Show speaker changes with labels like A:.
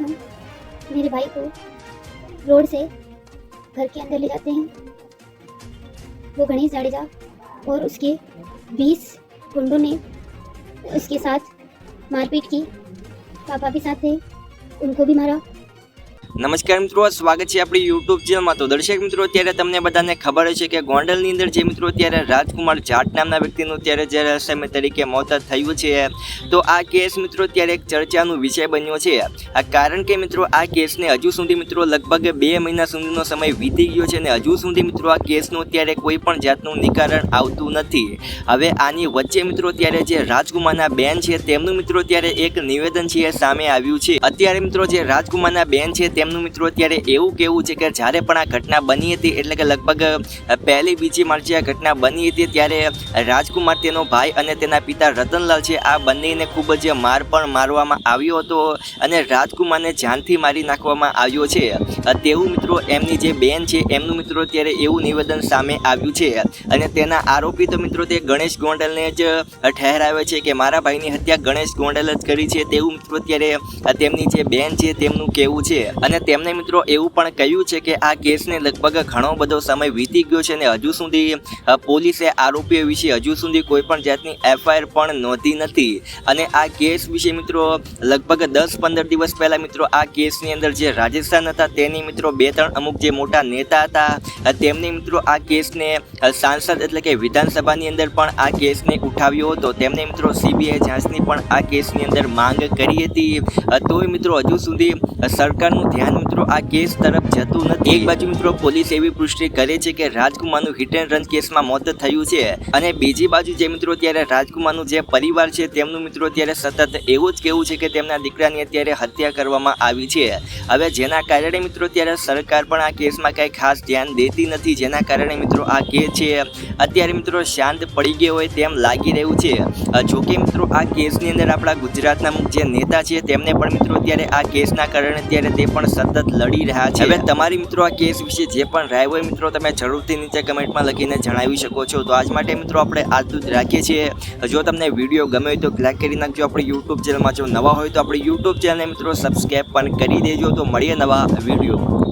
A: मेरे भाई को रोड से घर के अंदर ले जाते हैं। वो गणेश जाडेजा और उसके बीस गुंडों ने उसके साथ मारपीट की। पापा भी साथ थे, उनको भी मारा।
B: નમસ્કાર મિત્રો, સ્વાગત છે આપણી યુટ્યુબ ચેનલમાં તો દર્શક મિત્રો, અત્યારે તમને બધાને ખબર છે કે ગોંડલની અંદર જે મિત્રો અત્યારે રાજકુમાર જાટ નામના વ્યક્તિનું અત્યારે જ્યારે અસમય તરીકે મોત થયું છે, તો આ કેસ મિત્રો અત્યારે એક ચર્ચાનો વિષય બન્યો છે. આ કારણ કે મિત્રો, આ કેસને હજુ સુધી મિત્રો લગભગ બે મહિના સુધીનો સમય વીતી ગયો છે અને હજુ સુધી મિત્રો આ કેસનું અત્યારે કોઈ પણ જાતનું નિકારણ આવતું નથી. હવે આની વચ્ચે મિત્રો અત્યારે જે રાજકુમારના બેન છે, તેમનું મિત્રો અત્યારે એક નિવેદન છે સામે આવ્યું છે. અત્યારે મિત્રો જે રાજકુમારના બેન છે તેમનું મિત્રો અત્યારે એવું કેવું છે કે જ્યારે પણ આ ઘટના બની હતી, એટલે કે લગભગ પહેલી બીજી માર્ચે આ ઘટના બની હતી, ત્યારે રાજકુમાર તેનો ભાઈ અને તેના પિતા રતનલાલ છે, આ બંનેને ખૂબ જ માર પણ મારવામાં આવ્યો હતો અને રાજકુમારને જાનથી મારી નાખવામાં આવ્યો છે. તેવું મિત્રો એમની જે બેન છે, એમનું મિત્રો અત્યારે એવું નિવેદન સામે આવ્યું છે. અને તેના આરોપી તો મિત્રો તે ગણેશ ગોંડલને જ ઠહેરાવે છે કે મારા ભાઈની હત્યા ગણેશ ગોંડલ જ કરી છે, તેવું મિત્રો અત્યારે તેમની જે બેન છે, તેમનું કહેવું છે. અને તેમણે મિત્રો એવું પણ કહ્યું છે કે આ કેસને લગભગ ઘણો બધો સમય વીતી ગયો છે અને હજુ સુધી પોલીસે આરોપીઓ વિશે હજુ સુધી કોઈ પણ જાતની એફઆઈઆર પણ નોંધી નથી. અને આ કેસ વિશે મિત્રો, લગભગ દસ પંદર દિવસ પહેલા મિત્રો આ કેસની અંદર જે રાજસ્થાન હતા તેની મિત્રો બે ત્રણ અમુક જે મોટા નેતા હતા તેમને મિત્રો આ કેસને સાંસદ એટલે કે વિધાનસભાની અંદર પણ આ કેસને ઉઠાવ્યો હતો. તેમને મિત્રો સીબીઆઈ જાંચની પણ આ કેસની અંદર માંગ કરી હતી. તોય મિત્રો હજુ સુધી સરકારનું ધ્યાન ഞാൻ મિત્રો આ કેસ તરફ જતું નથી. એક બાજુ મિત્રો પોલીસ એવી પુષ્ટિ કરે છે કે રાજકુમારનું હિટ એન્ડ રન કેસમાં મોત થયું છે અને બીજી બાજુ જે મિત્રો ત્યારે રાજકુમારનું જે પરિવાર છે તેમનું મિત્રો ત્યારે સતત એવું જ કહેવું છે કે તેમના દીકરાની અત્યારે હત્યા કરવામાં આવી છે. હવે જેના કારણે મિત્રો ત્યારે સરકાર પણ આ કેસમાં કંઈ ખાસ ધ્યાન દેતી નથી. જેના કારણે મિત્રો આ કેસ છે અત્યારે મિત્રો શાંત પડી ગયો હોય તેમ લાગી રહ્યું છે. જોકે મિત્રો આ કેસની અંદર આપણા ગુજરાતના જે નેતા છે તેમને પણ મિત્રો ત્યારે આ કેસના કારણે ત્યારે તે પણ સતત લડી રહ્યા છે. હવે તમારી મિત્રો આ કેસ વિશે જે પણ રાય હોય, મિત્રો, તમે જરૂરથી નીચે કમેન્ટમાં લખીને જણાવી શકો છો. તો આજ માટે, મિત્રો, આપણે આટલું જ રાખીએ છીએ. જો તમને વીડિયો ગમે તો લાઈક કરી નાખજો. આપણી યુટ્યુબ ચેનલમાં જો નવા હોય તો આપણી યુટ્યુબ ચેનલને, મિત્રો સબસ્ક્રાઈબ પણ કરી દેજો. તો મળીએ નવા વીડિયો.